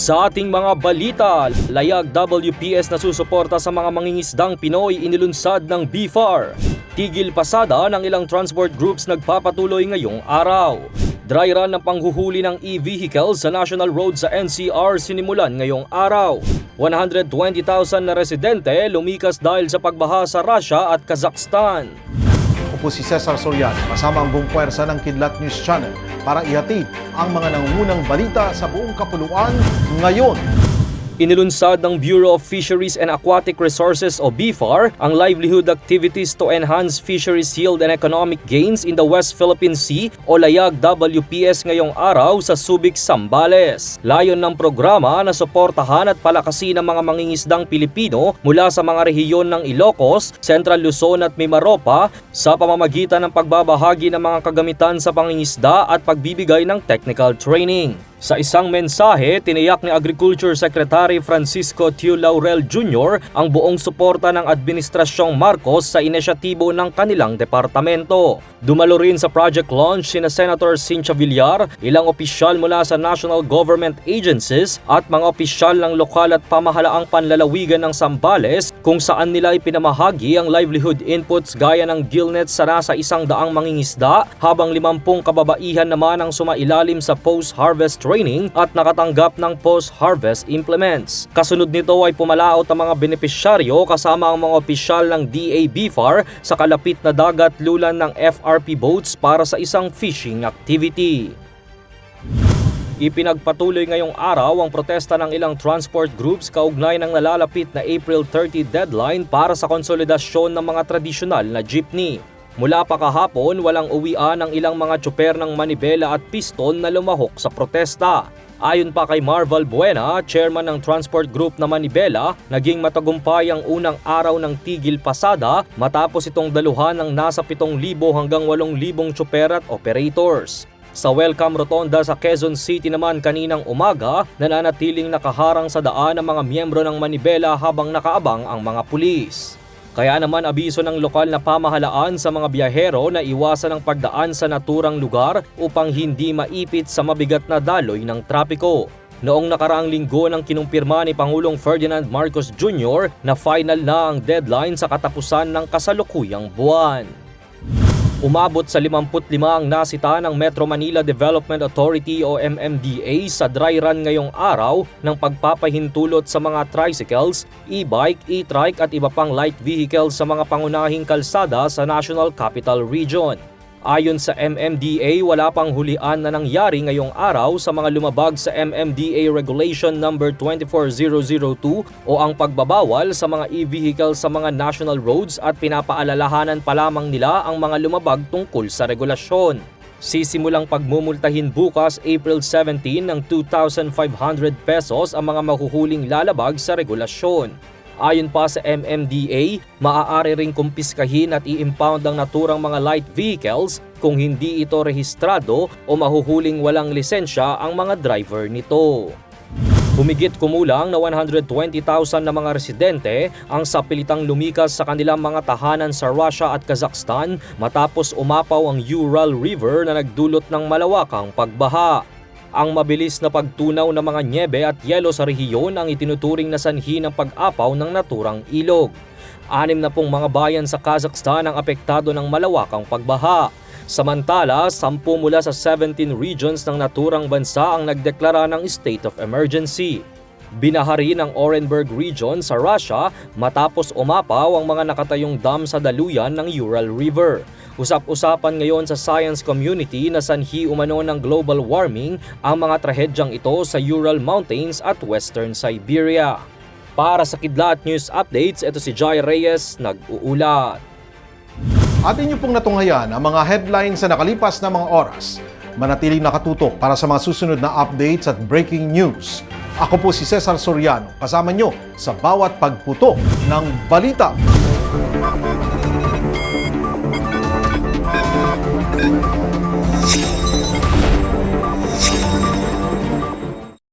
Sa ating mga balita, layag WPS na susuporta sa mga mangingisdang Pinoy inilunsad ng BFAR. Tigil pasada ng ilang transport groups nagpapatuloy ngayong araw. Dry run ng panghuhuli ng e-vehicles sa national road sa NCR sinimulan ngayong araw. 120,000 na residente lumikas dahil sa pagbaha sa Russia at Kazakhstan. Ako po si Cesar Soriano, kasama ang buong puwersa ng Kidlat News Channel para ihatid ang mga nangungunang balita sa buong kapuluan ngayon. Inilunsad ng Bureau of Fisheries and Aquatic Resources o BFAR ang livelihood activities to enhance fisheries yield and economic gains in the West Philippine Sea o Layag WPS ngayong araw sa Subic, Sambales. Layon ng programa na suportahan at palakasin ang mga mangingisdang Pilipino mula sa mga rehiyon ng Ilocos, Central Luzon at Mimaropa sa pamamagitan ng pagbabahagi ng mga kagamitan sa pangingisda at pagbibigay ng technical training. Sa isang mensahe, tiniyak ni Agriculture Secretary Francisco Tiu Laurel Jr. ang buong suporta ng Administrasyong Marcos sa inisyatibo ng kanilang departamento. Dumalo rin sa project launch sina Senator Cynthia Villar, ilang opisyal mula sa national government agencies at mga opisyal ng lokal at pamahalaang panlalawigan ng Sambales kung saan nila ipinamahagi ang livelihood inputs gaya ng gillnets sa nasa isang daang mangingisda habang limampung kababaihan naman ang sumailalim sa post-harvest training at nakatanggap ng post-harvest implements. Kasunod nito ay pumalaot ang mga benepisyaryo kasama ang mga opisyal ng DABFAR sa kalapit na dagat lulan ng FRP boats para sa isang fishing activity. Ipinagpatuloy ngayong araw ang protesta ng ilang transport groups kaugnay ng nalalapit na April 30 deadline para sa konsolidasyon ng mga tradisyonal na jeepney. Mula pa kahapon, walang uwian ang ilang mga tsuper ng manibela at piston na lumahok sa protesta. Ayon pa kay Marval Buena, chairman ng transport group na Manibela, naging matagumpay ang unang araw ng tigil pasada matapos itong daluhan ng nasa 7,000 hanggang 8,000 tsuper at operators. Sa Welcome Rotonda sa Quezon City naman kaninang umaga, nananatiling nakaharang sa daan ang mga miyembro ng Manibela habang nakaabang ang mga pulis. Kaya naman abiso ng lokal na pamahalaan sa mga biyahero na iwasan ang pagdaan sa naturang lugar upang hindi maipit sa mabigat na daloy ng trapiko. Noong nakaraang linggo nang kinumpirma ni Pangulong Ferdinand Marcos Jr. na final na ang deadline sa katapusan ng kasalukuyang buwan. Umabot sa 55 ang nasita ng Metro Manila Development Authority o MMDA sa dry run ngayong araw ng pagpapahintulot sa mga tricycles, e-bike, e-trike at iba pang light vehicles sa mga pangunahing kalsada sa National Capital Region. Ayon sa MMDA, wala pang hulian na nangyari ngayong araw sa mga lumabag sa MMDA Regulation No. 24002 o ang pagbabawal sa mga e-vehicles sa mga national roads at pinapaalalahanan pa lamang nila ang mga lumabag tungkol sa regulasyon. Sisimulang pagmumultahin bukas April 17 ng 2,500 pesos ang mga mahuhuling lalabag sa regulasyon. Ayon pa sa MMDA, maaari ring kumpiskahin at i-impound ang naturang mga light vehicles kung hindi ito rehistrado o mahuhuling walang lisensya ang mga driver nito. Humigit kumulang na 120,000 na mga residente ang sapilitang lumikas sa kanilang mga tahanan sa Russia at Kazakhstan matapos umapaw ang Ural River na nagdulot ng malawakang pagbaha. Ang mabilis na pagtunaw ng mga nyebe at yelo sa rehiyon ang itinuturing na sanhi ng pag-apaw ng naturang ilog. Anim na pong mga bayan sa Kazakhstan ang apektado ng malawakang pagbaha. Samantala, 10 mula sa 17 regions ng naturang bansa ang nagdeklara ng state of emergency. Binahari ng Orenburg region sa Russia matapos umapaw ang mga nakatayong dam sa daluyan ng Ural River. Usap-usapan ngayon sa science community na sanhi umano ng global warming ang mga trahedyang ito sa Ural Mountains at Western Siberia. Para sa Kidlat News Updates, ito si Jai Reyes, nag-uulat. Atin niyo pong natunghayan ang mga headlines sa nakalipas na mga oras. Manatiling nakatutok para sa mga susunod na updates at breaking news. Ako po si Cesar Soriano, kasama nyo sa bawat pagputok ng balita.